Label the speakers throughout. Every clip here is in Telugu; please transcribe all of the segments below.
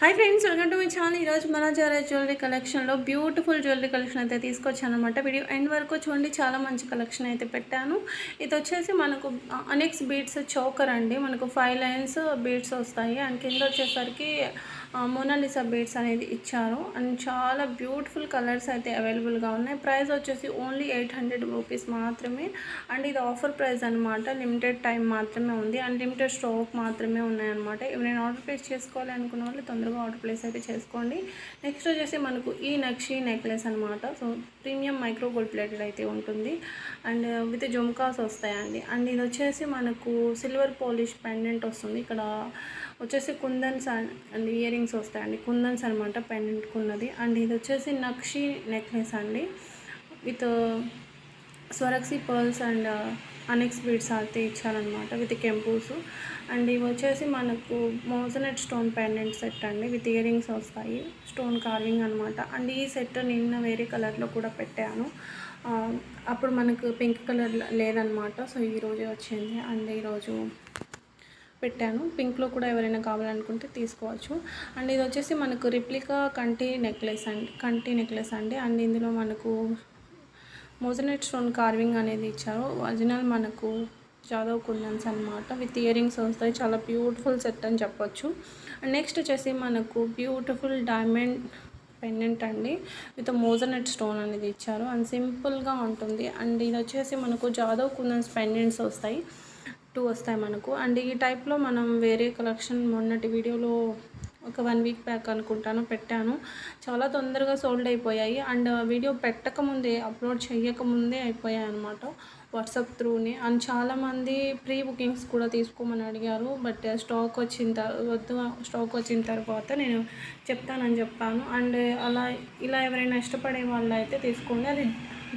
Speaker 1: Hi friends welcome to my channel ఈరోజు మన జారా జ్యువెలరీ కలెక్షన్లో బ్యూటిఫుల్ జ్యువెలరీ కలెక్షన్ అయితే తీసుకొచ్చాను అనమాట వీడియో ఎండ్ వరకు చూడండి చాలా మంచి కలెక్షన్ అయితే పెట్టాను. ఇది వచ్చేసి మనకు అనెక్స్ బీడ్స్ చౌకర్ అండి. మనకు ఫైవ్ లైన్స్ బీడ్స్ వస్తాయి. అండ్ కింద వచ్చేసరికి మోనాలిసా బీడ్స్ అనేది ఇచ్చారు. అండ్ చాలా బ్యూటిఫుల్ కలర్స్ అయితే అవైలబుల్గా ఉన్నాయి. ప్రైస్ వచ్చేసి ఓన్లీ ఎయిట్ హండ్రెడ్ రూపీస్ మాత్రమే. అండ్ ఇది ఆఫర్ ప్రైస్ అనమాట లిమిటెడ్ టైం మాత్రమే ఉంది. అండ్ లిమిటెడ్ స్టాక్ మాత్రమే ఉన్నాయన్నమాట. నేను ఆర్డర్ ప్లేస్ చేసుకోవాలి అనుకున్న వాళ్ళు తొందరగా ఆర్డర్ ప్లేస్ అయితే చేసుకోండి. నెక్స్ట్ వచ్చేసి మనకు ఈ నక్షి నెక్లెస్ అనమాట so premium micro gold plated అయితే ఉంటుంది. అండ్ విత్ జుమ్కాస్ వస్తాయండి. అండ్ ఇది వచ్చేసి మనకు సిల్వర్ పాలిష్ పెండెంట్ వస్తుంది. ఇక్కడ వచ్చేసి కుందన్స్ అండ్ ఇయర్ రింగ్స్ వస్తాయండి కుందన్స్ అనమాట పెండెంట్కున్నది అండ్ ఇది వచ్చేసి నక్షి నెక్లెస్ అండి. With Swarovski pearls and onyx beads అయితే ఇచ్చారనమాట విత్ కెంపూస్ అండ్ ఇవి వచ్చేసి మనకు మోజనెట్ స్టోన్ పెండెంట్ సెట్ అండి. విత్ ఇయర్ రింగ్స్ వస్తాయి. స్టోన్ కార్వింగ్ అనమాట అండ్ ఈ సెట్ నిన్న వేరే కలర్లో కూడా పెట్టాను. అప్పుడు మనకు పింక్ కలర్ లేదనమాట సో ఈరోజే వచ్చింది. అండ్ ఈరోజు పెట్టాను. పింక్లో కూడా ఎవరైనా కావాలనుకుంటే తీసుకోవచ్చు. అండ్ ఇది వచ్చేసి మనకు రిప్లికా కంటి నెక్లెస్ అండి కంటి నెక్లెస్ అండి. అండ్ ఇందులో మనకు మోజనెట్ స్టోన్ కార్వింగ్ అనేది ఇచ్చారు. ఒరిజినల్ మనకు జాదవ్ కుందన్స్ అనమాట విత్ ఇయరింగ్స్ వస్తాయి. చాలా బ్యూటిఫుల్ సెట్ అని చెప్పొచ్చు. అండ్ నెక్స్ట్ వచ్చేసి మనకు బ్యూటిఫుల్ డైమండ్ పెండెంట్ అండి. విత్ మోజనెట్ స్టోన్ అనేది ఇచ్చారు. అండ్ సింపుల్గా ఉంటుంది. అండ్ ఇది వచ్చేసి మనకు జాదవ్ కుందన్స్ పెండెంట్స్ వస్తాయి. టూ వస్తాయి మనకు. అండ్ ఈ టైప్లో మనం వేరే కలెక్షన్ మొన్నటి వీడియోలో ఒక వన్ వీక్ బ్యాక్ అనుకుంటాను పెట్టాను. చాలా తొందరగా సోల్డ్ అయిపోయాయి. అండ్ వీడియో పెట్టకముందే అప్లోడ్ చేయకముందే అయిపోయాయి అనమాట వాట్సాప్ త్రూనే. అండ్ చాలామంది ప్రీ బుకింగ్స్ కూడా తీసుకోమని అడిగారు బట్ స్టాక్ వచ్చిన తర్వాత స్టాక్ వచ్చిన తర్వాత నేను చెప్తానని చెప్పాను. అండ్ అలా ఇలా ఎవరైనా ఇష్టపడే వాళ్ళు అయితే తీసుకోండి. అది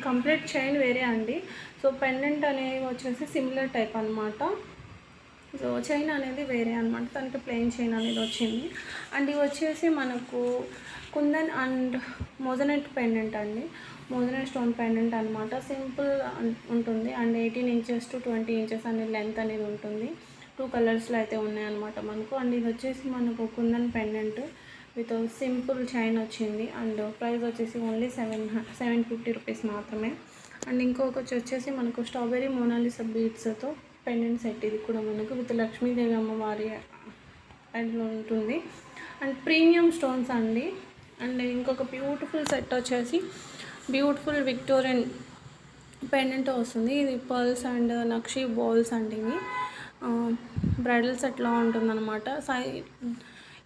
Speaker 1: కంప్లీట్ చైన్ వేరే అండి. సో పెండెంట్ అనేవి వచ్చేసి సిమిలర్ టైప్ అనమాట సో చైన్ అనేది వేరే అనమాట దానికి ప్లెయిన్ చైన్ అనేది వచ్చింది. అండ్ ఇవి వచ్చేసి మనకు కుందన్ అండ్ మోజనెట్ పెండెంట్ అండి. మోజనెట్ స్టోన్ పెండెంట్ అనమాట సింపుల్ ఉంటుంది. And eighteen inches to twenty inches అనే లెంత్ అనేది ఉంటుంది. టూ కలర్స్లో అయితే ఉన్నాయన్నమాట మనకు. అండ్ ఇది వచ్చేసి మనకు kundan pendant with simple chain వచ్చింది. అండ్ ప్రైస్ వచ్చేసి only seven seven fifty rupees మాత్రమే. అండ్ ఇంకొకటి వచ్చేసి మనకు స్ట్రాబెరీ మోనాలిసా బీట్స్తో పెండెంట్ సెట్ ఇది కూడా మనకు విత్ లక్ష్మీదేవి అమ్మవారి అండ్లో ఉంటుంది. అండ్ ప్రీమియం స్టోన్స్ అండి. అండ్ ఇంకొక బ్యూటిఫుల్ సెట్ వచ్చేసి బ్యూటిఫుల్ విక్టోరియన్ పెండెంట్ వస్తుంది. ఇది పర్ల్స్ అండ్ నక్షి బాల్స్ అండి ఇవి. బ్రైడల్ సెట్లో ఉంటుందన్నమాట. సై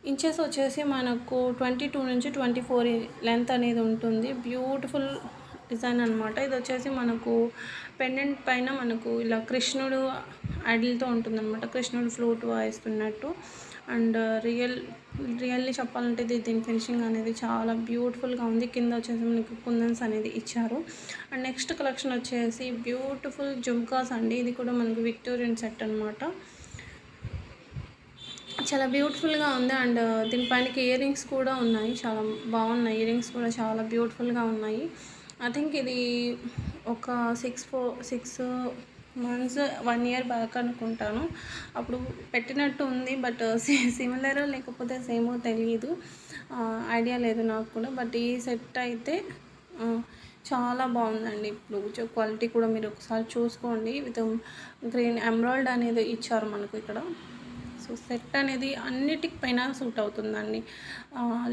Speaker 1: ఇంచెస్ వచ్చేసి మనకు ట్వంటీ టూ నుంచి ట్వంటీ ఫోర్ లెంత్ అనేది ఉంటుంది. బ్యూటిఫుల్ డిజైన్ అనమాట ఇది వచ్చేసి మనకు పెండెంట్ పైన మనకు ఇలా కృష్ణుడు ఐడిల్తో ఉంటుందన్నమాట. కృష్ణుడు ఫ్లూట్ వాయిస్తున్నట్టు. అండ్ రియల్ రియల్లీ చెప్పాలంటే దీని ఫినిషింగ్ అనేది చాలా బ్యూటిఫుల్గా ఉంది. కింద వచ్చేసి మనకి కుందన్స్ అనేది ఇచ్చారు. అండ్ నెక్స్ట్ కలెక్షన్ వచ్చేసి బ్యూటిఫుల్ జుమ్కాస్ అండి. ఇది కూడా మనకు విక్టోరియన్ సెట్ అనమాట చాలా బ్యూటిఫుల్గా ఉంది. అండ్ దీనిపైనకి ఇయర్ రింగ్స్ కూడా ఉన్నాయి. చాలా బాగున్నాయి. ఇయర్ రింగ్స్ కూడా చాలా బ్యూటిఫుల్గా ఉన్నాయి. ఐ థింక్ ఇది ఒక six four six months one year back అనుకుంటాను. అప్పుడు పెట్టినట్టు ఉంది బట్ సిమిలర్ uh, లేకపోతే సేమో తెలియదు ఐడియా లేదు నాకు కూడా బట్ ఈ సెట్ అయితే uh, చాలా బాగుందండి. ఇప్పుడు క్వాలిటీ కూడా మీరు ఒకసారి చూసుకోండి. విత్ um, గ్రీన్ ఎమరాల్డ్ అనేది ఇచ్చారు మనకు ఇక్కడ. సో సెట్ అనేది అన్నిటికి పైన సూట్ అవుతుందండి.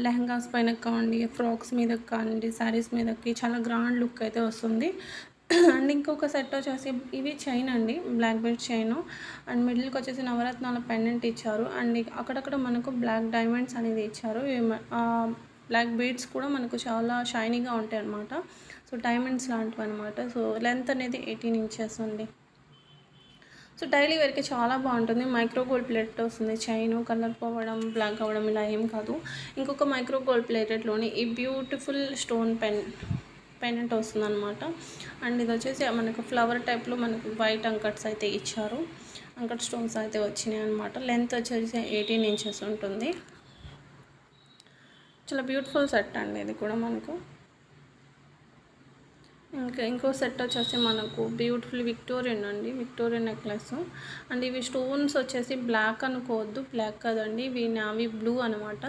Speaker 1: లెహంగాస్ పైన కావండి ఫ్రాక్స్ మీద కావండి శారీస్ మీదకి చాలా గ్రాండ్ లుక్ అయితే వస్తుంది. అండ్ ఇంకొక సెట్ వచ్చేసి ఇవి చైన్ అండి బ్లాక్ బెల్ట్ చైన్. అండ్ మిడిల్కి వచ్చేసి నవరత్నాల పెండెంట్ ఇచ్చారు. అండ్ అక్కడక్కడ మనకు బ్లాక్ డైమండ్స్ అనేది ఇచ్చారు. బ్లాక్ బీడ్స్ కూడా మనకు చాలా షైనీగా ఉంటాయి అన్నమాట సో డైమండ్స్ లాంటివి అనమాట సో లెంత్ అనేది ఎయిటీన్ ఇంచెస్ ఉంది సో డైలీ వేర్కి చాలా బాగుంటుంది. మైక్రో గోల్డ్ ప్లేట్ వస్తుంది. చైన్ కలర్ పోవడం బ్లాక్ అవ్వడం ఇలా ఏం కాదు. ఇంకొక మైక్రో గోల్డ్ ప్లేటెడ్లోని ఈ బ్యూటిఫుల్ స్టోన్ పెన్ పెనెంట్ వస్తుంది అనమాట అండ్ ఇది వచ్చేసి మనకు ఫ్లవర్ టైప్లో మనకు వైట్ అంకట్స్ అయితే ఇచ్చారు. అంకట్ స్టోన్స్ అయితే వచ్చినాయి అనమాట లెంత్ వచ్చేసి ఎయిటీన్ ఇంచెస్ ఉంటుంది. చాలా బ్యూటిఫుల్ సెట్ అండి ఇది కూడా మనకు. ఇంకా ఇంకో సెట్ వచ్చేసి మనకు బ్యూటిఫుల్ విక్టోరియన్ అండి విక్టోరియన్ నెక్లెస్. అండ్ ఇవి స్టోన్స్ వచ్చేసి బ్లాక్ అనుకోవద్దు బ్లాక్ కదండి ఇవి నావి బ్లూ అనమాట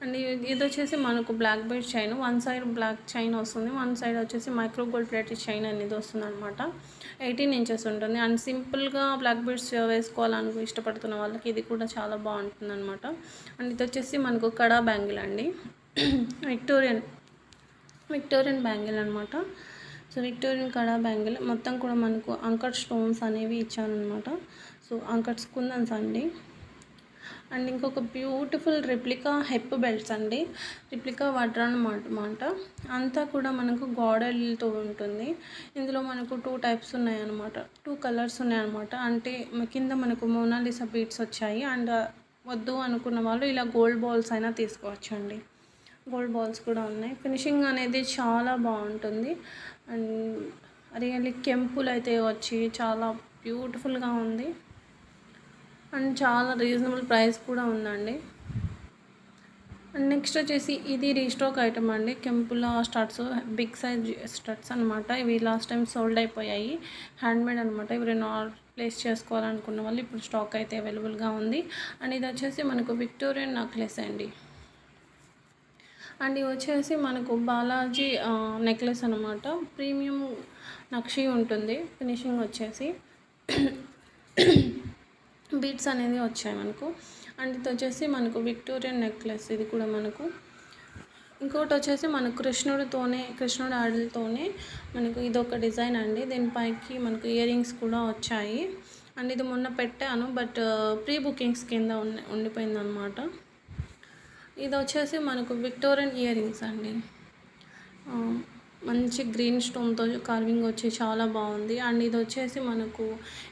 Speaker 1: అండ్ ఇది వచ్చేసి మనకు black belt chain one side black chain వస్తుంది వన్ సైడ్ వచ్చేసి మైక్రో గోల్డ్ ప్లేట్ చైన్ అనేది వస్తుంది అనమాట ఎయిటీన్ ఇంచెస్ ఉంటుంది. అండ్ సింపుల్గా బ్లాక్ బెల్ట్స్ వేసుకోవాలని ఇష్టపడుతున్న వాళ్ళకి ఇది కూడా చాలా బాగుంటుంది అనమాట అండ్ ఇది వచ్చేసి మనకు కడా బ్యాంగిల్ అండి. విక్టోరియన్ విక్టోరియన్ బ్యాంగిల్ అనమాట సో విక్టోరియన్ కడా బ్యాంగిల్. మొత్తం కూడా మనకు అంకట్ స్టోన్స్ అనేవి ఇచ్చానమాట సో అంకట్ కుందన్స్ అండి. అండ్ ఇంకొక బ్యూటిఫుల్ రిప్లికా హెప్ బెల్ట్స్ అండి. రిప్లికా వడ్రాన్ అనమాట అంతా కూడా మనకు గోడలతో ఉంటుంది. ఇందులో మనకు టూ టైప్స్ ఉన్నాయన్నమాట. టూ కలర్స్ ఉన్నాయన్నమాట. అంటే కింద మనకు మోనాలిసా బీట్స్ వచ్చాయి. అండ్ వద్దు అనుకున్న వాళ్ళు ఇలా గోల్డ్ బాల్స్ అయినా తీసుకోవచ్చు అండి గోల్డ్ బాల్స్ కూడా ఉన్నాయి. ఫినిషింగ్ అనేది చాలా బాగుంటుంది. అండ్ రియల్లీ కెంపులు అయితే వచ్చి చాలా బ్యూటిఫుల్గా ఉంది. అండ్ చాలా రీజనబుల్ ప్రైస్ కూడా ఉందండి. అండ్ నెక్స్ట్ వచ్చేసి ఇది రీస్టాక్ ఐటమ్ అండి. కెంపుల స్టడ్స్ బిగ్ సైజ్ స్టడ్స్ అనమాట ఇవి లాస్ట్ టైం సోల్డ్ అయిపోయాయి. హ్యాండ్మేడ్ అనమాట ఆర్ ప్లేస్ చేసుకోవాలనుకున్న వాళ్ళు ఇప్పుడు స్టాక్ అయితే అవైలబుల్గా ఉంది. అండ్ ఇది వచ్చేసి మనకు విక్టోరియన్ నెక్లెస్ అండి. అండ్ ఇవి వచ్చేసి మనకు బాలాజీ నెక్లెస్ అనమాట ప్రీమియం నక్షి ఉంటుంది. ఫినిషింగ్ వచ్చేసి బీట్స్ అనేది వచ్చాయి మనకు. అండ్ ఇది వచ్చేసి మనకు విక్టోరియన్ నెక్లెస్ ఇది కూడా మనకు. ఇంకోటి వచ్చేసి మనకు కృష్ణుడితోనే కృష్ణుడి ఆడలతోనే మనకు ఇది ఒక డిజైన్ అండి. దీనిపైకి మనకు ఇయర్ రింగ్స్ కూడా వచ్చాయి. అండ్ ఇది మొన్న పెట్టాను బట్ ప్రీ బుకింగ్స్ కింద ఉండి ఉండిపోయింది అనమాట ఇది వచ్చేసి మనకు విక్టోరియన్ ఇయర్ రింగ్స్ అండి మంచి గ్రీన్ స్టోన్తో కార్వింగ్ వచ్చి చాలా బాగుంది. అండ్ ఇది వచ్చేసి మనకు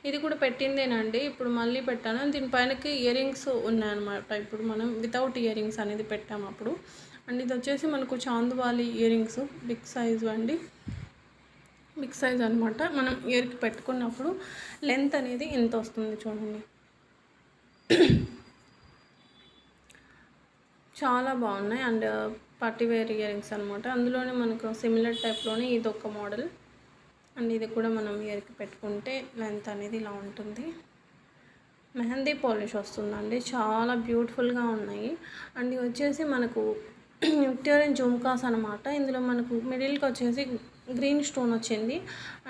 Speaker 1: ఇది కూడా పెట్టిందేనండి. ఇప్పుడు మళ్ళీ పెట్టాను. దీనిపైనకి ఇయర్ రింగ్స్ ఉన్నాయన్నమాట. ఇప్పుడు మనం వితౌట్ ఇయర్ రింగ్స్ అనేది పెట్టాము అప్పుడు. అండ్ ఇది వచ్చేసి మనకు chandbali ear rings big size అండి. బిగ్ సైజ్ అనమాట మనం ఇయర్కి పెట్టుకున్నప్పుడు లెంత్ అనేది ఎంత వస్తుంది చూడండి. చాలా బాగున్నాయి. And party wear ear rings అనమాట అందులోనే మనకు సిమిలర్ టైప్లోనే ఇది ఒక మోడల్. అండ్ ఇది కూడా మనం ఇయర్కి పెట్టుకుంటే లెంత్ అనేది ఇలా ఉంటుంది. మెహందీ పాలిష్ వస్తుందండి. చాలా బ్యూటిఫుల్గా ఉన్నాయి. అండ్ ఇవి వచ్చేసి మనకు విక్టోరియన్ జుమ్కాస్ అనమాట ఇందులో మనకు మిడిల్కి వచ్చేసి గ్రీన్ స్టోన్ వచ్చింది.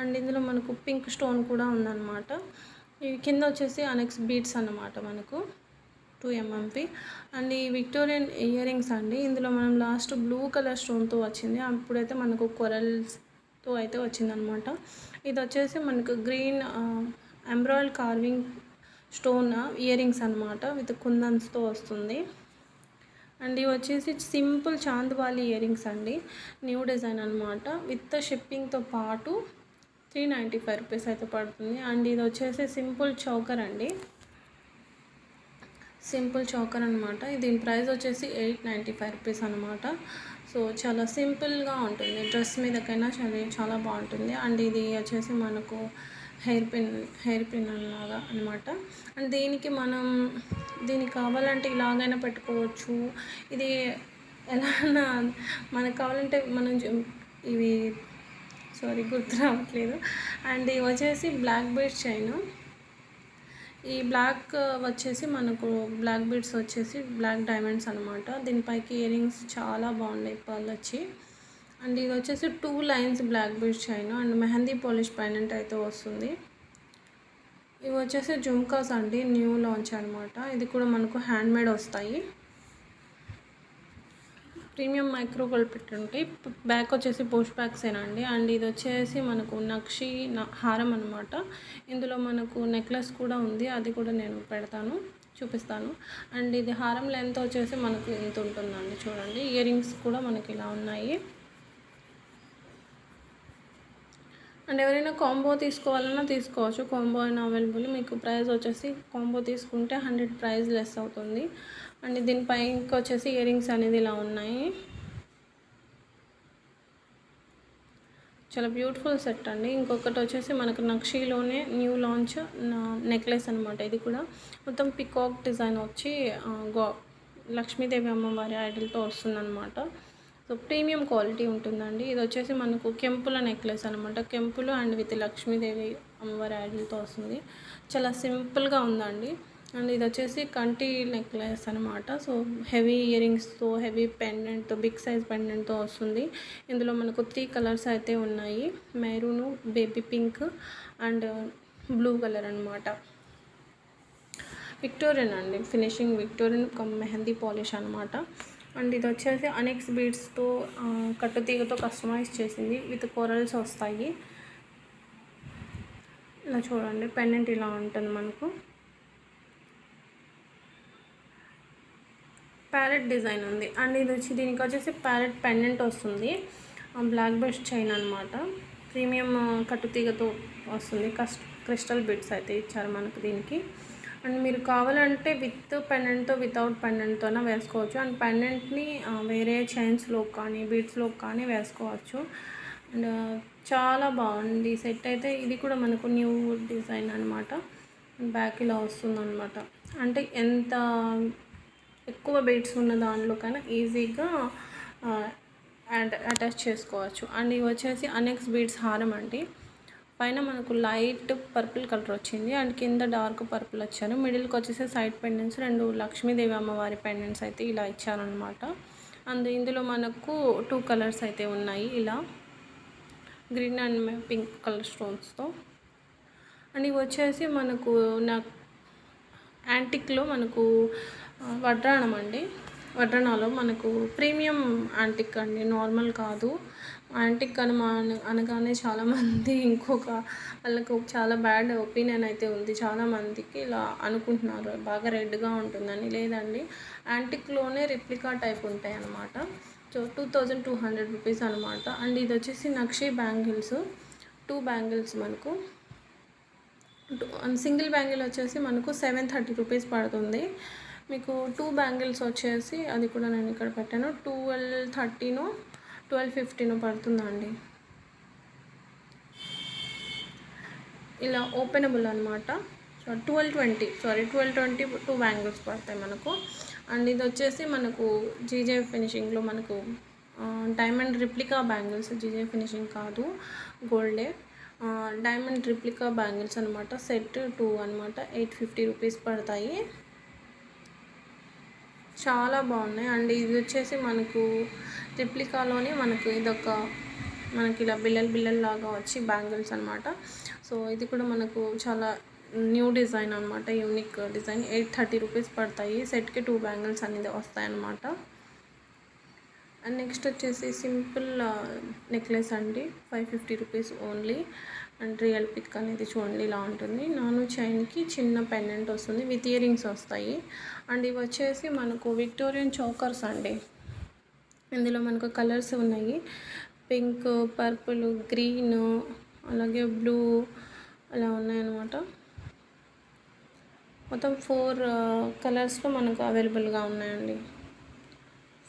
Speaker 1: అండ్ ఇందులో మనకు పింక్ స్టోన్ కూడా ఉందన్నమాట. ఇవి కింద వచ్చేసి అనెక్స్ బీడ్స్ అన్నమాట మనకు. టూ ఎంఎంపి అండ్ ఈ విక్టోరియన్ ఇయర్ రింగ్స్ అండి ఇందులో మనం లాస్ట్ బ్లూ కలర్ స్టోన్తో వచ్చింది. అప్పుడైతే మనకు కొరల్స్తో అయితే వచ్చిందనమాట. ఇది వచ్చేసి మనకు గ్రీన్ ఎంబ్రాయిడ్ కార్వింగ్ స్టోన్ ఇయర్ రింగ్స్ అనమాట విత్ కుందన్స్తో వస్తుంది. అండ్ ఇవి వచ్చేసి సింపుల్ చాంద్వాలి ఇయర్ రింగ్స్ అండి న్యూ డిజైన్ అనమాట. విత్ షిప్పింగ్తో పాటు త్రీ నైంటీ ఫైవ్ రూపీస్ అయితే పడుతుంది. అండ్ ఇది వచ్చేసి సింపుల్ చౌకర్ అండి. సింపుల్ చౌకర్ అనమాట దీని ప్రైస్ వచ్చేసి ఎయిట్ నైంటీ ఫైవ్ రూపీస్ అనమాట సో చాలా సింపుల్గా ఉంటుంది. డ్రెస్ మీదకైనా చాలా చాలా బాగుంటుంది. అండ్ ఇది వచ్చేసి మనకు హెయిర్ పిన్ హెయిర్ పిన్ లాగా అనమాట అండ్ దీనికి మనం దీనికి కావాలంటే ఇలాగైనా పెట్టుకోవచ్చు. ఇది ఎలా మనకు కావాలంటే మనం ఇవి సారీ గుర్తు రావట్లేదు. అండ్ ఇవి వచ్చేసి బ్లాక్ బీడ్స్ చైన్. ఈ బ్లాక్ వచ్చేసి మనకు బ్లాక్ బీడ్స్ వచ్చేసి బ్లాక్ డైమండ్స్ అనమాట దీనిపైకి ఇయర్ రింగ్స్ చాలా బాగున్నాయి పర్లు వచ్చి అండ్ ఇది వచ్చేసి two lines black beads chain and mehndi polish finite అయితే వస్తుంది. ఇవి వచ్చేసి జుమ్కాస్ అండి న్యూ లాంచ్ అనమాట ఇది కూడా మనకు హ్యాండ్ మేడ్ వస్తాయి. ప్రీమియం మైక్రో గోల్డ్ పెట్టుంటే బ్యాక్ వచ్చేసి పోస్ట్ బ్యాగ్స్ అండి? అండ్ ఇది వచ్చేసి మనకు నక్షి న- హారం అనమాట ఇందులో మనకు నెక్లెస్ కూడా ఉంది. అది కూడా నేను పెడతాను చూపిస్తాను. అండ్ ఇది హారం లెంత్ వచ్చేసి మనకు ఇంత ఉంటుందండి చూడండి. ఇయర్ రింగ్స్ కూడా మనకి ఇలా ఉన్నాయి. అండ్ ఎవరైనా కాంబో తీసుకోవాలన్నా తీసుకోవచ్చు. కాంబో అయినా అవైలబుల్. మీకు ప్రైస్ వచ్చేసి కాంబో తీసుకుంటే హండ్రెడ్ ప్రైస్ లెస్ అవుతుంది. అండ్ దీనిపై ఇంకా వచ్చేసి ఇయర్ రింగ్స్ అనేది ఇలా ఉన్నాయి. చాలా బ్యూటిఫుల్ సెట్ అండి. ఇంకొకటి వచ్చేసి మనకు నక్షీలోనే న్యూ లాంచ్ నెక్లెస్ అనమాట ఇది కూడా. మొత్తం పికాక్ డిజైన్ వచ్చి గో లక్ష్మీదేవి అమ్మవారి ఐడల్తో వస్తుందన్నమాట. సో ప్రీమియం క్వాలిటీ ఉంటుందండి. ఇది వచ్చేసి మనకు కెంపుల నెక్లెస్ అనమాట కెంపులు అండ్ విత్ లక్ష్మీదేవి అమ్మవారి ఐడల్తో వస్తుంది. చాలా సింపుల్గా ఉందండి. అండ్ ఇది వచ్చేసి కంటి నెక్లెస్ అనమాట సో హెవీ ఇయరింగ్స్తో హెవీ పెండెంట్తో బిగ్ సైజ్ పెండెంట్తో వస్తుంది. ఇందులో మనకు త్రీ కలర్స్ అయితే ఉన్నాయి. Maroon baby pink and blue colour అనమాట విక్టోరియన్ అండి. Finishing Victorian cum mehndi polish అనమాట అండ్ ఇది వచ్చేసి అనెక్స్ బీడ్స్తో కట్టుతీగతో కస్టమైజ్ చేసింది. విత్ కొరల్స్ వస్తాయి. ఇలా చూడండి పెండెంట్ ఇలా ఉంటుంది మనకు. ప్యారెట్ డిజైన్ ఉంది. అండ్ ఇది వచ్చి దీనికి వచ్చేసి ప్యారెట్ పెండెంట్ వస్తుంది. బ్లాక్ బెస్ట్ చైన్ అనమాట ప్రీమియం కట్టుతీగతో వస్తుంది. కస్ట్ క్రిస్టల్ బిట్స్ అయితే ఇచ్చారు మనకు దీనికి. అండ్ మీరు కావాలంటే విత్ పెండెంట్తో వితౌట్ పెండెంట్తోనే వేసుకోవచ్చు. అండ్ పెండెంట్ని వేరే చైన్స్లో కానీ బీట్స్లో కానీ వేసుకోవచ్చు. అండ్ చాలా బాగుంది. సెట్ అయితే ఇది కూడా మనకు న్యూ డిజైన్ అనమాట బ్యాక్ ఇలా వస్తుంది అనమాట అంటే ఎంత ఎక్కువ బీడ్స్ ఉన్న దాంట్లో కన్నా ఈజీగా అటాచ్ చేసుకోవచ్చు. అండ్ ఇవి వచ్చేసి అనెక్స్ బీడ్స్ హారం అండి. పైన మనకు లైట్ పర్పుల్ కలర్ వచ్చింది. అండ్ కింద డార్క్ పర్పుల్ వచ్చారు. మిడిల్కి వచ్చేసి సైడ్ పెండెంట్స్ రెండు లక్ష్మీదేవి అమ్మవారి పెండెంట్స్ అయితే ఇలా ఇచ్చారనమాట అండ్ ఇందులో మనకు టూ కలర్స్ అయితే ఉన్నాయి ఇలా. గ్రీన్ అండ్ పింక్ కలర్ స్టోన్స్తో. అండ్ ఇవి వచ్చేసి మనకు నా యాంటిక్లో మనకు వడ్రాణం అండి. వడ్రణాలో మనకు ప్రీమియం యాంటిక్ అండి నార్మల్ కాదు. యాంటిక్ అని అనగానే చాలామంది ఇంకొక వాళ్ళకు చాలా బ్యాడ్ ఒపీనియన్ అయితే ఉంది. చాలామందికి ఇలా అనుకుంటున్నారు. బాగా రెడ్గా ఉంటుందని లేదండి. యాంటిక్లోనే రిప్లికా టైప్ ఉంటాయి అన్నమాట so two thousand two hundred rupees అనమాట అండ్ ఇది వచ్చేసి నక్షి బ్యాంగిల్స్. టూ బ్యాంగిల్స్ మనకు. సింగిల్ బ్యాంగిల్ వచ్చేసి మనకు సెవెన్ థర్టీ రూపీస్ పడుతుంది. మీకు టూ బ్యాంగిల్స్ వచ్చేసి అది కూడా నేను ఇక్కడ పెట్టాను. ట్వెల్వ్ థర్టీను ట్వెల్వ్ ఫిఫ్టీను పడుతుందండి. ఇలా ఓపెనబుల్ అనమాట so twelve twenty sorry twelve twenty two bangles పడతాయి మనకు. అండ్ ఇది వచ్చేసి మనకు జీజే ఫినిషింగ్లో మనకు diamond replica bangles GJ finishing కాదు గోల్డే డైమండ్ రిప్లికా బ్యాంగిల్స్ అనమాట సెట్ టూ అనమాట ఎయిట్ ఫిఫ్టీ రూపీస్ పడతాయి. చాలా బాగున్నాయి. అండ్ ఇది వచ్చేసి మనకు రిప్లికాలోనే మనకు ఇదొక మనకి ఇలా బిల్లలు బిల్లలు లాగా వచ్చి బ్యాంగిల్స్ అనమాట సో ఇది కూడా మనకు చాలా న్యూ డిజైన్ అనమాట unique design. Eight thirty rupees పడతాయి. సెట్కి టూ బ్యాంగిల్స్ అనేది వస్తాయి అన్నమాట. అండ్ నెక్స్ట్ వచ్చేసి సింపుల్ నెక్లెస్ అండి. Five fifty rupees only. And real pic అనేది చూడండి ఇలా ఉంటుంది. నాను చైన్కి చిన్న పెండెంట్ వస్తుంది విత్ ఇయరింగ్స్ వస్తాయి. అండ్ ఇవి వచ్చేసి మనకు విక్టోరియన్ చోకర్స్ అండి. ఇందులో మనకు కలర్స్ ఉన్నాయి. పింక్ పర్పుల్ గ్రీన్ అలాగే బ్లూ అలా ఉన్నాయన్నమాట. మొత్తం ఫోర్ కలర్స్లో మనకు అవైలబుల్గా ఉన్నాయండి.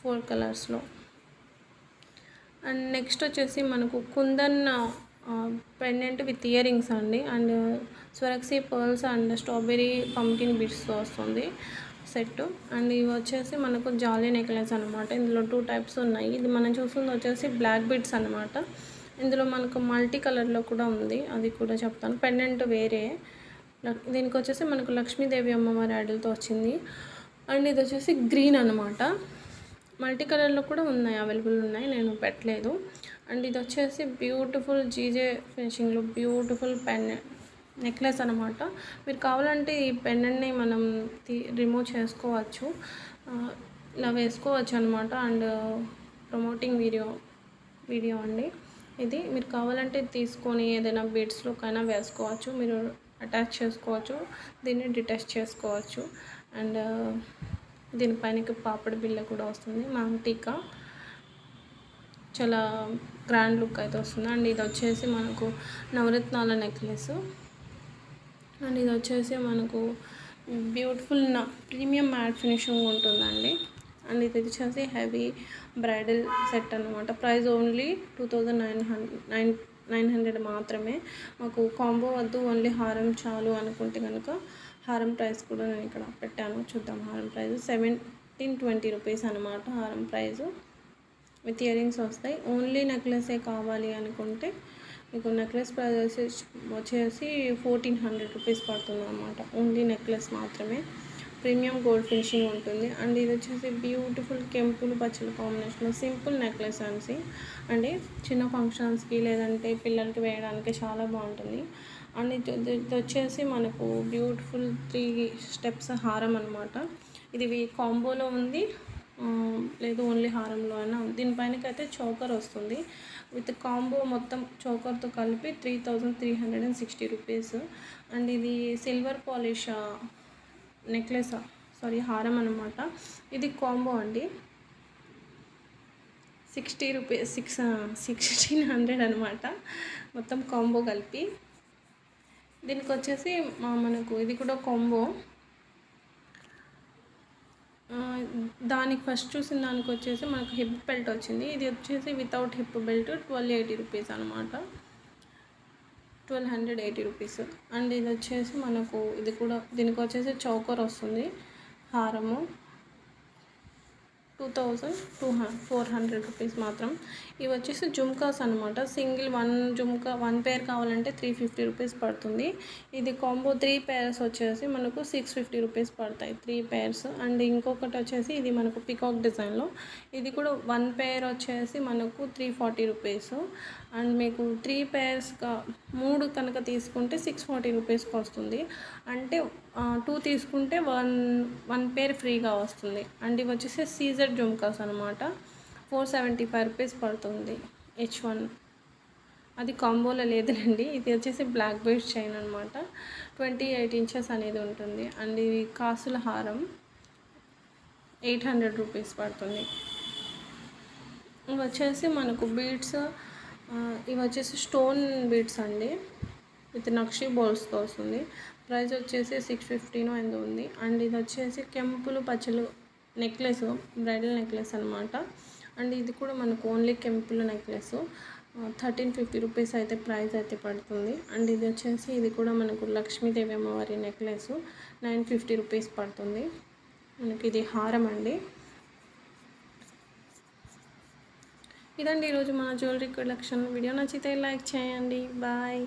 Speaker 1: ఫోర్ కలర్స్లో. అండ్ నెక్స్ట్ వచ్చేసి మనకు కుందన్ పెండెంట్ విత్ ఇయరింగ్స్ అండి. And Swarovski pearls and strawberry pumpkin బిట్స్తో వస్తుంది సెట్ అండ్ ఇవి వచ్చేసి మనకు జాలీ నెక్లెస్ అనమాట ఇందులో టూ టైప్స్ ఉన్నాయి. ఇది మనం చూస్తుంది వచ్చేసి బ్లాక్ బిట్స్ అనమాట ఇందులో మనకు మల్టీ కలర్లో కూడా ఉంది. అది కూడా చెప్తాను. పెండెంట్ వేరే. దీనికి వచ్చేసి మనకు లక్ష్మీదేవి అమ్మవారి ఐడల్తో వచ్చింది. అండ్ ఇది వచ్చేసి గ్రీన్ అనమాట మల్టీ కలర్లో కూడా ఉన్నాయి అవైలబుల్ ఉన్నాయి. నేను పెట్టలేదు. అండ్ ఇది వచ్చేసి బ్యూటిఫుల్ జీజే ఫినిషింగ్లో బ్యూటిఫుల్ పెన్ నెక్లెస్ అనమాట మీరు కావాలంటే ఈ పెన్నెంట్ని మనం తీ రిమూవ్ చేసుకోవచ్చు. ఇలా వేసుకోవచ్చు అనమాట అండ్ ప్రమోటింగ్ వీడియో వీడియో అండి ఇది. మీరు కావాలంటే తీసుకొని ఏదైనా బీడ్స్లోకైనా వేసుకోవచ్చు. మీరు అటాచ్ చేసుకోవచ్చు. దీన్ని డిటాచ్ చేసుకోవచ్చు. అండ్ దీనిపైనకి పాపడి బిల్ల కూడా వస్తుంది. మాంటికా. చాలా గ్రాండ్ లుక్ అయితే వస్తుంది. అండ్ ఇది వచ్చేసి మనకు నవరత్నాల నెక్లెస్ అండ్ ఇది వచ్చేసి మనకు బ్యూటిఫుల్ ప్రీమియం మ్యాట్ ఫినిషింగ్ ఉంటుందండి. అండ్ ఇది వచ్చేసి హెవీ బ్రైడల్ సెట్ అనమాట price only two thousand nine hundred nine nine hundred మాత్రమే. మాకు కాంబో వద్దు ఓన్లీ హారం చాలు అనుకుంటే కనుక హారం ప్రైస్ కూడా నేను ఇక్కడ పెట్టాను. చూద్దాం హారం ప్రైస్ సెవెంటీన్ ట్వంటీ రూపీస్ అనమాట హారం ప్రైస్ విత్ ఇయరింగ్స్ వస్తాయి. ఓన్లీ నెక్లెసే కావాలి అనుకుంటే మీకు నెక్లెస్ ప్రైజెస్ వచ్చేసి ఫోర్టీన్ హండ్రెడ్ రూపీస్ పడుతుంది అనమాట ఓన్లీ నెక్లెస్ మాత్రమే. ప్రీమియం గోల్డ్ ఫినిషింగ్ ఉంటుంది. అండ్ ఇది వచ్చేసి బ్యూటిఫుల్ కెంపులు పచ్చల కాంబినేషన్లో సింపుల్ నెక్లెస్ అనేసి. అండ్ చిన్న ఫంక్షన్స్కి లేదంటే పిల్లలకి వేయడానికి చాలా బాగుంటుంది. అండ్ ఇది వచ్చేసి మనకు బ్యూటిఫుల్ త్రీ స్టెప్స్ హారం అనమాట ఇది కాంబోలో ఉంది. లేదు ఓన్లీ హారంలో అయినా. ఉంది దీనిపైనకి అయితే చోకర్ వస్తుంది. విత్ కాంబో మొత్తం చోకర్తో కలిపి three thousand three hundred and sixty rupees. And ఇది సిల్వర్ పాలిష్ నెక్లెస్? సారీ హారం అనమాట ఇది కాంబో అండి. Sixty rupees six sixteen hundred అనమాట మొత్తం కాంబో కలిపి. దీనికి వచ్చేసి మనకు ఇది కూడా కాంబో. దానికి ఫస్ట్ చూసిన దానికి వచ్చేసి మనకు హిప్ బెల్ట్ వచ్చింది. ఇది వచ్చేసి without hip belt twelve eighty rupees అనమాట twelve hundred eighty rupees and ఇది వచ్చేసి మనకు ఇది కూడా దీనికి వచ్చేసి చౌకర్ వస్తుంది. హారము. Two thousand two four hundred rupees మాత్రం. ఇవి వచ్చేసి జుమ్కాస్ అనమాట single one jhumka one pair కావాలంటే త్రీ ఫిఫ్టీ రూపీస్ పడుతుంది. ఇది కాంబో త్రీ పేర్స్ వచ్చేసి మనకు సిక్స్ ఫిఫ్టీ రూపీస్ పడతాయి త్రీ పేర్స్. అండ్ ఇంకొకటి వచ్చేసి ఇది మనకు పికాక్ డిజైన్లో. ఇది కూడా వన్ పేర్ వచ్చేసి మనకు త్రీ ఫార్టీ రూపీస్. అండ్ మీకు త్రీ పేర్స్ మూడు కనుక తీసుకుంటే సిక్స్ ఫార్టీ రూపీస్కి వస్తుంది. అంటే టూ తీసుకుంటే వన్ వన్ పేర్ ఫ్రీగా వస్తుంది. అండ్ ఇవి వచ్చేసి సీజర్ జుమ్కాస్ అనమాట ఫోర్ సెవెంటీ ఫైవ్ రూపీస్ పడుతుంది హెచ్ వన్ అది కాంబోలో లేదులేండి. ఇది వచ్చేసి బ్లాక్ బెల్ట్ చైన్ అనమాట ట్వంటీ ఎయిట్ ఇంచెస్ అనేది ఉంటుంది. అండ్ ఇది కాసుల హారం ఎయిట్ హండ్రెడ్ రూపీస్ పడుతుంది. ఇవి వచ్చేసి మనకు బీడ్స్ ఇవి వచ్చేసి స్టోన్ బీడ్స్ అండి. విత్ నక్షి బోల్స్తో వస్తుంది. ప్రైస్ వచ్చేసి సిక్స్ ఫిఫ్టీనో ఎంతో ఉంది. అండ్ ఇది వచ్చేసి కెంపులు పచ్చలు నెక్లెస్ బ్రైడల్ నెక్లెస్ అనమాట అండ్ ఇది కూడా మనకు ఓన్లీ కెంపుల నెక్లెస్. థర్టీన్ ఫిఫ్టీ రూపీస్ అయితే ప్రైస్ అయితే పడుతుంది. అండ్ ఇది వచ్చేసి ఇది కూడా మనకు లక్ష్మీదేవి అమ్మవారి నెక్లెస్ నైన్ ఫిఫ్టీ రూపీస్ పడుతుంది. మనకి ఇది హారం అండి. ఇదండి ఈరోజు మన జ్యువెలరీ కలెక్షన్. వీడియో నచ్చితే లైక్ చేయండి. బాయ్.